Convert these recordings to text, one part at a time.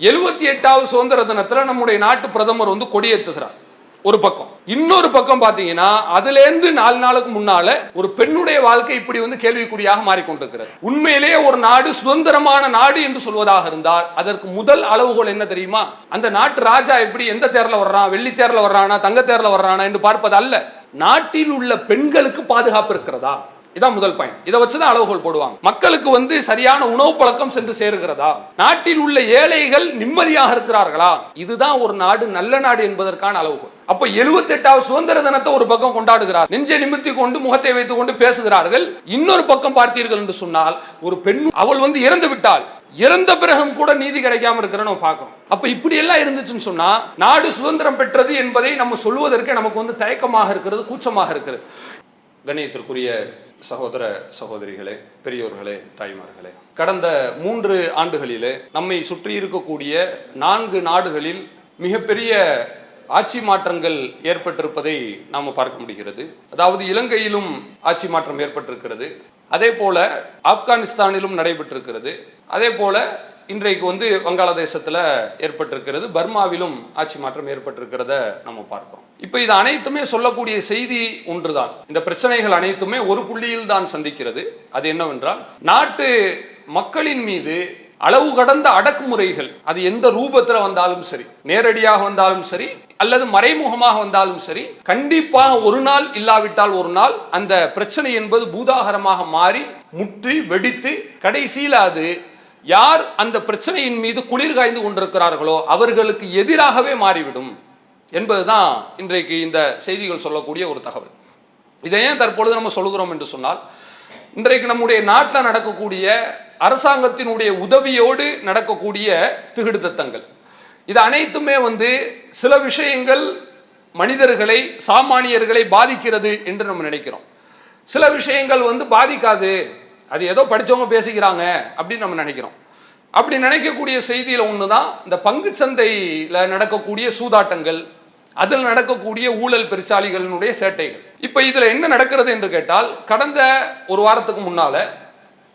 எழுபத்தி எட்டாவது சுதந்திர தினத்துல நம்முடைய நாட்டு பிரதமர் வந்து கொடியேற்றுகிறார் ஒரு பக்கம். இன்னொரு பக்கம் பாத்தீங்கன்னா அதுல இருந்து நாலு நாளுக்கு முன்னால ஒரு பெண்ணுடைய வாழ்க்கை இப்படி வந்து கேள்விக்குறியாக மாறிக்கொண்டிருக்கிறது. உண்மையிலேயே ஒரு நாடு சுதந்திரமான நாடு என்று சொல்வதாக இருந்தால் அதற்கு முதல் அளவுகோல் என்ன தெரியுமா? அந்த நாட்டு ராஜா எப்படி எந்த தேர்ல வர்றான் வெள்ளி தேர்ல வர்றானா? தங்க தேர்ல வர்றானா என்று பார்ப்பது அல்ல. நாட்டில் உள்ள பெண்களுக்கு பாதுகாப்பு இருக்கிறதா? இதான் முதல் பாயிண்ட் இதை வச்சுதான் அளவுகோல் போடுவாங்க. மக்களுக்கு வந்து சரியான உணவு பழக்கம் சென்று சேருகிறதா? நாட்டில் உள்ள ஏழைகள் நிம்மதியாக இருக்கிறார்களா? இதுதான் ஒரு நாடு நல்ல நாடு என்பதற்கான அளவுகோல் அப்ப 78வது சுதந்திர தினத்தை ஒரு பக்கம் கொண்டாடுகிறார். நெஞ்சை நிமித்தி கொண்டு முகத்தை வைத்துக் கொண்டு பேசுகிறார்கள். இன்னொரு பக்கம் பார்த்தீர்கள் என்று சொன்னால் ஒரு பெண் அவள் வந்து இறந்து விட்டாள். இறந்த பிறகும் கூட நீதி கிடைக்காம இருக்கிற நம்ம பார்க்கணும் அப்ப இப்படி எல்லாம் இருந்துச்சுன்னு சொன்னா நாடு சுதந்திரம் பெற்றது என்பதை நம்ம சொல்லுவதற்கே நமக்கு வந்து தயக்கமாக இருக்கிறது கூச்சமாக இருக்கிறது. கணியத்திற்குரிய சகோதர சகோதரிகளே பெரியோர்களே தாய்மார்களே. கடந்த மூன்று ஆண்டுகளிலே நம்மை சுற்றி இருக்கக்கூடிய நான்கு நாடுகளில் மிகப்பெரிய ஆட்சி மாற்றங்கள் ஏற்பட்டிருப்பதை நாம் பார்க்க முடிகிறது. அதாவது இலங்கையிலும் ஆட்சி மாற்றம் ஏற்பட்டிருக்கிறது. அதே போல ஆப்கானிஸ்தானிலும் நடைபெற்றிருக்கிறது. அதே போல இன்றைக்கு வந்து வங்காளதேசத்தில் ஏற்பட்டிருக்கிறது பர்மாவிலும் ஆட்சி மாற்றம் ஏற்பட்டிருக்கிறத நம்ம பார்க்கிறோம் இப்போ இது அனைத்துமே சொல்லக்கூடிய செய்தி ஒன்றுதான். இந்த பிரச்சனைகள் அனைத்துமே ஒரு புள்ளியில் தான் சந்திக்கிறது. அது என்னவென்றால் நாட்டு மக்களின் மீது அளவு கடந்த அடக்குமுறைகள் அது எந்த ரூபத்தில் வந்தாலும் சரி நேரடியாக வந்தாலும் சரி அல்லது மறைமுகமாக வந்தாலும் சரி கண்டிப்பாக ஒரு நாள் இல்லாவிட்டால் ஒரு நாள் அந்த பிரச்சனை என்பது பூதாகரமாக மாறி முற்றி வெடித்து கடைசியில் அது யார் அந்த பிரச்சனையின் மீது குளிர் காய்ந்து கொண்டிருக்கிறார்களோ அவர்களுக்கு எதிராகவே மாறிவிடும் என்பதுதான் இன்றைக்கு இந்த செய்திகள் சொல்லக்கூடிய ஒரு தகவல். இதை ஏன் தற்பொழுது நம்ம சொல்கிறோம் என்று சொன்னால் இன்றைக்கு நம்முடைய நாட்டில் நடக்கக்கூடிய அரசாங்கத்தினுடைய உதவியோடு நடக்கக்கூடிய திகிடுத்தங்கள் இது அனைத்துமே வந்து சில விஷயங்கள் மனிதர்களை சாமானியர்களை பாதிக்கிறது என்று நம்ம நினைக்கிறோம். சில விஷயங்கள் வந்து பாதிக்காது. அது ஏதோ படித்தவங்க பேசிக்கிறாங்க அப்படின்னு நம்ம நினைக்கிறோம். அப்படி நினைக்கக்கூடிய செய்தியில் ஒன்று தான் இந்த பங்கு சந்தையில் நடக்கக்கூடிய சூதாட்டங்கள் அதில் நடக்கக்கூடிய ஊழல் பெருச்சாளிகளினுடைய சேட்டைகள். இப்போ இதில் என்ன நடக்கிறது என்று கேட்டால் கடந்த ஒரு வாரத்துக்கு முன்னால்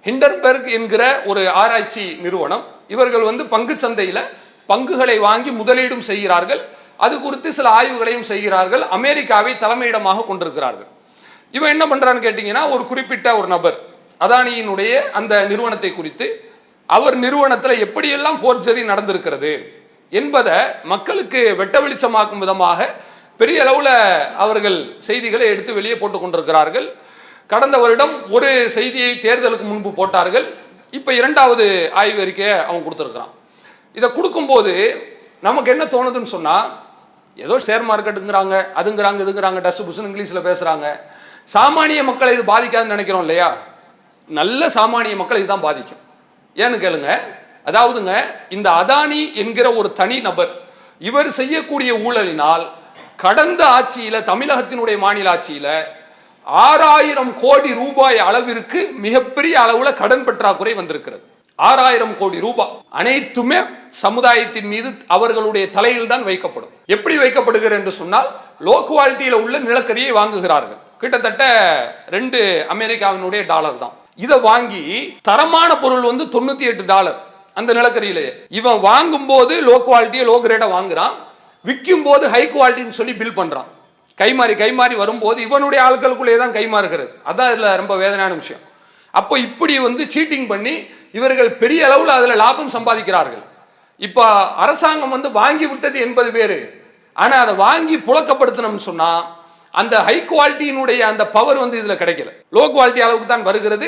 ஹிண்டன்பெர்க் என்கிற ஒரு ஆராய்ச்சி நிறுவனம் இவர்கள் வந்து பங்கு சந்தையில் பங்குகளை வாங்கி முதலீடும் செய்கிறார்கள். அது குறித்து சில ஆய்வுகளையும் செய்கிறார்கள். அமெரிக்காவை தலைமையிடமாக கொண்டிருக்கிறார்கள். இவன் என்ன பண்ணுறான்னு கேட்டிங்கன்னா ஒரு குறிப்பிட்ட ஒரு நபர் அதானியினுடைய அந்த நிறுவனத்தை குறித்து அவர் நிறுவனத்தில் எப்படியெல்லாம் ஃபோர்ஜரி நடந்திருக்கிறது என்பதை மக்களுக்கு வெட்ட வெளிச்சமாக்கும் விதமாக பெரிய அளவில் அவர்கள் செய்திகளை எடுத்து வெளியே போட்டு கொண்டிருக்கிறார்கள். கடந்த வருடம் ஒரு செய்தியை தேர்தலுக்கு முன்பு போட்டார்கள். இப்போ இரண்டாவது ஆய்வு அறிக்கையை அவன் கொடுத்துருக்குறான். இதை கொடுக்கும்போது நமக்கு என்ன தோணுதுன்னு சொன்னால் ஏதோ ஷேர் மார்க்கெட்டுங்கிறாங்க அதுங்கிறாங்க இதுங்கிறாங்க டஸ்ட் புஷன் இங்கிலீஷில் பேசுகிறாங்க சாமானிய மக்களை இது பாதிக்காதுன்னு நினைக்கிறோம் இல்லையா? நல்ல சாமானிய மக்களை இதுதான் பாதிக்கும். ஏன்னு கேளுங்க அதாவதுங்க இந்த அதானி என்கிற ஒரு தனி நபர் இவர் செய்யக்கூடிய ஊழலினால் கடந்த ஆட்சியில தமிழகத்தினுடைய மாநில ஆட்சியில ஆறாயிரம் கோடி ரூபாய் அளவிற்கு மிகப்பெரிய அளவுல கடன் பற்றாக்குறை வந்திருக்கிறது. ஆறாயிரம் கோடி ரூபாய். அனைத்துமே சமுதாயத்தின் மீது அவர்களுடைய தலையில் தான் வைக்கப்படும். எப்படி வைக்கப்படுகிறது என்று சொன்னால் லோ குவாலிட்டியில உள்ள நிலக்கரியை வாங்குகிறார்கள். கிட்டத்தட்ட ரெண்டு அமெரிக்காவினுடைய டாலர் தான். இதை வாங்கி தரமான பொருள் வந்து தொண்ணூத்தி எட்டு டாலர் அந்த நிலக்கரியிலேயே. இவன் வாங்கும் போது லோ குவாலிட்டியை லோ கிரேட வாங்குறான். விற்கும் போது ஹை குவாலிட்டின்னு சொல்லி பில் பண்றான். கைமாறி கைமாறி வரும்போது இவனுடைய ஆட்களுக்குள்ளே தான் கைமாறுகிறது. அதான் இதுல ரொம்ப வேதனையான விஷயம். அப்போ இப்படி வந்து சீட்டிங் பண்ணி இவர்கள் பெரிய அளவில் அதில் லாபம் சம்பாதிக்கிறார்கள். இப்போ அரசாங்கம் வந்து வாங்கி விட்டது என்பது பேர் ஆனால் அதை வாங்கி புழக்கப்படுத்தணும்னு சொன்னா அந்த ஹை குவாலிட்டியினுடைய அந்த பவர் வந்து இதில் கிடைக்கல. லோ குவாலிட்டி அளவுக்கு தான் வருகிறது.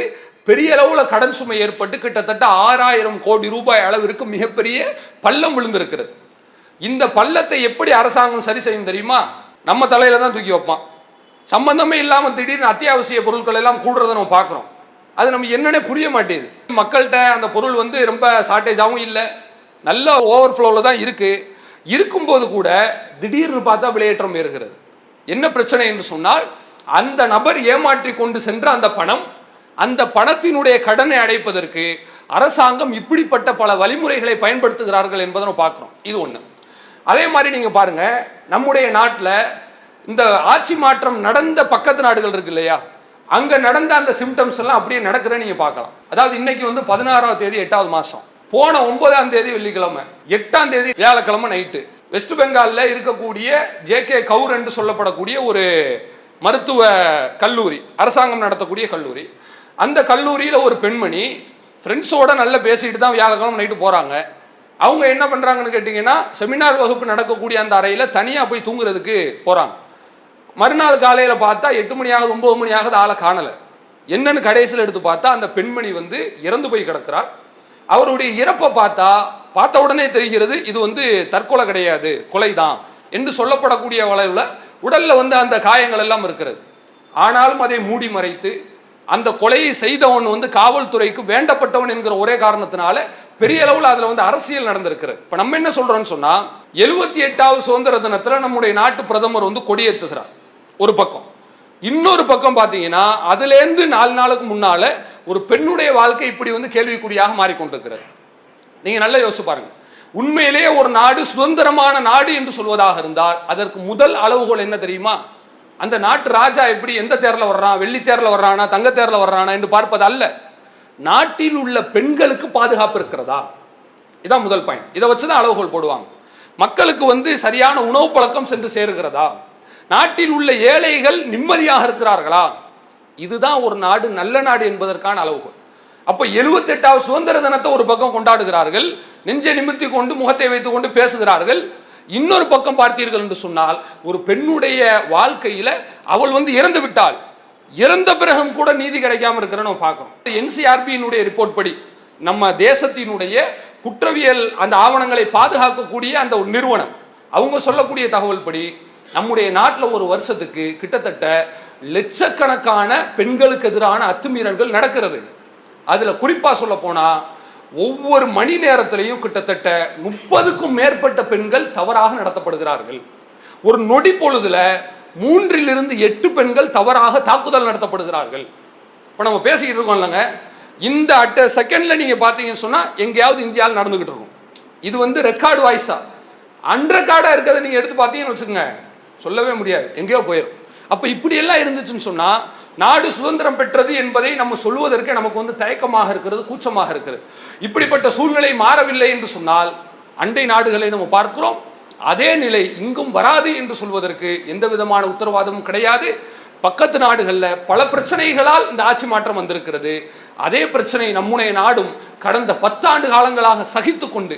பெரிய அளவில் கடன் சுமை ஏற்பட்டு கிட்டத்தட்ட ஆறாயிரம் கோடி ரூபாய் அளவிற்கு மிகப்பெரிய பள்ளம் விழுந்திருக்கிறது. இந்த பள்ளத்தை எப்படி அரசாங்கம் சரி செய்யும் தெரியுமா? நம்ம தலையில தான் தூக்கி வைப்பான். சம்பந்தமே இல்லாமல் திடீர்னு அத்தியாவசிய பொருட்கள் எல்லாம் கூடுறதை நம்ம பார்க்குறோம். அது நம்ம என்னன்னே புரிய மாட்டேங்குது. மக்கள்கிட்ட அந்த பொருள் வந்து ரொம்ப ஷார்ட்டேஜாகவும் இல்லை. நல்ல ஓவர்ஃப்ளோவில் தான் இருக்குது இருக்கும்போது கூட திடீர்னு பார்த்தா விலையேற்றம் ஏறுகிறது. என்ன பிரச்சனை என்று சொன்னால் அந்த நபர் ஏமாற்றி கொண்டு சென்ற அந்த பணம் அந்த பணத்தினுடைய கடனை அடைப்பதற்கு அரசாங்கம் இப்படிப்பட்ட பல வழிமுறைகளை பயன்படுத்துகிறார்கள் என்பதை நம்ம பார்க்குறோம். இது ஒன்று அதே மாதிரி நீங்கள் பாருங்க நம்முடைய நாட்டில் இந்த ஆட்சி மாற்றம் நடந்த பக்கத்து நாடுகள் இருக்கு இல்லையா? அங்கே நடந்த அந்த சிம்டம்ஸ் எல்லாம் அப்படியே நடக்கிறத நீங்கள் பார்க்கலாம். அதாவது இன்னைக்கு வந்து பதினாறாம் தேதி எட்டாவது மாதம் போன ஒன்பதாம் தேதி வெள்ளிக்கிழமை எட்டாம் தேதி வியாழக்கிழமை நைட்டு வெஸ்ட் பெங்காலில் இருக்கக்கூடிய ஜே கே கவுர் என்று சொல்லப்படக்கூடிய ஒரு மருத்துவ கல்லூரி அரசாங்கம் நடத்தக்கூடிய கல்லூரி. அந்த கல்லூரியில் ஒரு பெண்மணி ஃப்ரெண்ட்ஸோட நல்லா பேசிட்டு தான் வியாழக்கிழமை நைட்டு போகிறாங்க அவங்க என்ன பண்ணுறாங்கன்னு கேட்டிங்கன்னா செமினார் வகுப்பு நடக்கக்கூடிய அந்த அறையில் தனியாக போய் தூங்குறதுக்கு போகிறாங்க மறுநாள் காலையில் பார்த்தா எட்டு மணி ஆகுது ஒம்பது மணி ஆகுது ஆளை காணலை. என்னன்னு கடைசியில் எடுத்து பார்த்தா அந்த பெண்மணி வந்து இறந்து போய் கிடக்கிறாள் அவருடைய இறப்பை பார்த்தா பார்த்த உடனே தெரிகிறது இது வந்து தற்கொலை கிடையாது கொலைதான் என்று சொல்லப்படக்கூடிய வளைவில் உடலில் வந்து அந்த காயங்கள் எல்லாம் இருக்கிறது. ஆனாலும் அதை மூடி மறைத்து அந்த கொலையை செய்தவன் வந்து காவல்துறைக்கு வேண்டப்பட்டவன் என்கிற ஒரே காரணத்தினால பெரிய அளவில் அதில் வந்து அரசியல் நடந்திருக்கிறது. இப்போ நம்ம என்ன சொல்கிறோன்னு சொன்னால் எழுபத்தி எட்டாவது சுதந்திர தினத்தில் நம்முடைய நாட்டு பிரதமர் வந்து கொடியேற்றுகிறார் ஒரு பக்கம். இன்னொரு பக்கம் பார்த்தீங்கன்னா அதுலேருந்து நாலு நாளுக்கு முன்னால ஒரு பெண்ணுடைய வாழ்க்கை இப்படி வந்து கேள்விக்குறியாக மாறிக்கொண்டிருக்கிறது. நீங்க நல்லா யோசிச்சு பாருங்க. உண்மையிலேயே ஒரு நாடு சுதந்திரமான நாடு என்று சொல்வதாக இருந்தால் அதற்கு முதல் அளவுகோல் என்ன தெரியுமா? அந்த நாட்டு ராஜா எப்படி எந்த தேரில் வர்றான்? வெள்ளி தேரில் வர்றானா? தங்க தேரில் வர்றானா என்று பார்ப்பது அல்ல. நாட்டில் உள்ள பெண்களுக்கு பாதுகாப்பு இருக்கிறதா? இதான் முதல் பாயிண்ட் இதை வச்சு தான் அளவுகோல் போடுவாங்க. மக்களுக்கு வந்து சரியான உணவு பழக்கம் சென்று சேருகிறதா? நாட்டில் உள்ள ஏழைகள் நிம்மதியாக இருக்கிறார்களா? இதுதான் ஒரு நாடு நல்ல நாடு என்பதற்கான அளவுகோல். அப்போ எழுபத்தெட்டாவது சுதந்திர தினத்தை ஒரு பக்கம் கொண்டாடுகிறார்கள் நெஞ்சை நிமித்தி கொண்டு முகத்தை வைத்துக் கொண்டு பேசுகிறார்கள். இன்னொரு பக்கம் பார்த்தீர்கள் என்று சொன்னால் ஒரு பெண்ணுடைய வாழ்க்கையில் அவள் வந்து இறந்து விட்டாள். இறந்த பிறகும் கூட நீதி கிடைக்காம இருக்கிற நம்ம பார்க்கிறோம் என்சிஆர்பியினுடைய ரிப்போர்ட் படி நம்ம தேசத்தினுடைய குற்றவியல் அந்த ஆவணங்களை பாதுகாக்கக்கூடிய அந்த ஒரு நிறுவனம். அவங்க சொல்லக்கூடிய தகவல் படி நம்முடைய நாட்டில் ஒரு வருஷத்துக்கு கிட்டத்தட்ட லட்சக்கணக்கான பெண்களுக்கு எதிரான அத்துமீறல்கள் நடக்கிறது. அதில் குறிப்பாக சொல்ல போனால் ஒவ்வொரு மணி நேரத்திலையும் கிட்டத்தட்ட முப்பதுக்கும் மேற்பட்ட பெண்கள் தவறாக நடத்தப்படுகிறார்கள். ஒரு நொடி பொழுதுல மூன்றிலிருந்து எட்டு பெண்கள் தவறாக தாக்குதல் நடத்தப்படுகிறார்கள். இப்போ நம்ம பேசிக்கிட்டு இருக்கோம் இல்லைங்க. இந்த அட்ட செகண்ட்ல நீங்க பார்த்தீங்கன்னு சொன்னா எங்கேயாவது இந்தியாவில் நடந்துகிட்டு இருக்கும். இது வந்து ரெக்கார்டு வாய்ஸா அன்ரெக்கார்டா இருக்கிறத நீங்க எடுத்து பார்த்தீங்கன்னு வச்சுக்கோங்க. சொல்லவே முடியாது. எங்கேயோ போயிடும் அப்போ இப்படியெல்லாம் இருந்துச்சுன்னு சொன்னால் நாடு சுதந்திரம் பெற்றது என்பதை நம்ம சொல்வதற்கு நமக்கு வந்து தயக்கமாக இருக்கிறது கூச்சமாக இருக்கிறது. இப்படிப்பட்ட சூழ்நிலை மாறவில்லை என்று சொன்னால் அண்டை நாடுகளை நம்ம பார்க்கிறோம். அதே நிலை இங்கும் வராது என்று சொல்வதற்கு எந்த விதமான உத்தரவாதமும் கிடையாது. பக்கத்து நாடுகளில் பல பிரச்சனைகளால் இந்த ஆட்சி மாற்றம் வந்திருக்கிறது. அதே பிரச்சனை நம்முடைய நாடும் கடந்த பத்தாண்டு காலங்களாக சகித்து கொண்டு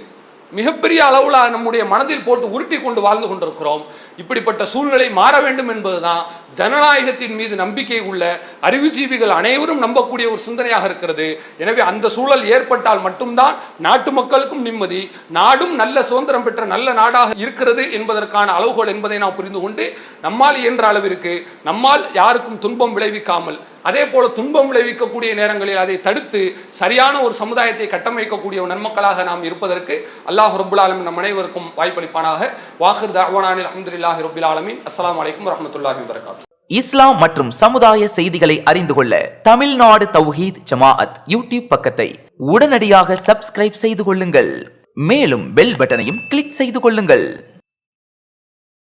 மிகப்பெரிய அளவில் நம்முடைய மனதில் போட்டு உருட்டி கொண்டு வாழ்ந்து கொண்டிருக்கிறோம். இப்படிப்பட்ட சூழ்நிலை மாற வேண்டும் என்பதுதான் ஜனநாயகத்தின் மீது நம்பிக்கை உள்ள அறிவுஜீவிகள் அனைவரும் நம்பக்கூடிய ஒரு சிந்தனையாக இருக்கிறது. எனவே அந்த சூழல் ஏற்பட்டால் மட்டும்தான் நாட்டு மக்களுக்கும் நிம்மதி நாடும் நல்ல சுதந்திரம் பெற்ற நல்ல நாடாக இருக்கிறது என்பதற்கான அளவுகோல் என்பதை நாம் புரிந்து கொண்டு நம்மால் இயன்ற அளவிற்கு நம்மால் யாருக்கும் துன்பம் விளைவிக்காமல் அதே போல துன்பம் விளைவிக்கக்கூடிய நேரங்களில் அதை தடுத்து சரியான ஒரு சமுதாயத்தை கட்டமைக்கக்கூடிய நன்மக்களாக நாம் இருப்பதற்கு அல்லாஹ் ரபுல் ஆலமின் நம் அனைவருக்கும் வாய்ப்பளிப்பானாக. வாஹிர் தவானில் அஹமதுல்லாஹி ரபுல் ஆலமின். அஸ்லாம் வலைக்கம் வரமத்துல்லாஹி வரகாத்து இஸ்லாம் மற்றும் சமுதாய செய்திகளை அறிந்து கொள்ள தமிழ்நாடு தௌஹீத் ஜமாஅத் யூடியூப் பக்கத்தை உடனடியாக சப்ஸ்கிரைப் செய்து கொள்ளுங்கள். மேலும் பெல் பட்டனையும் கிளிக் செய்து கொள்ளுங்கள்.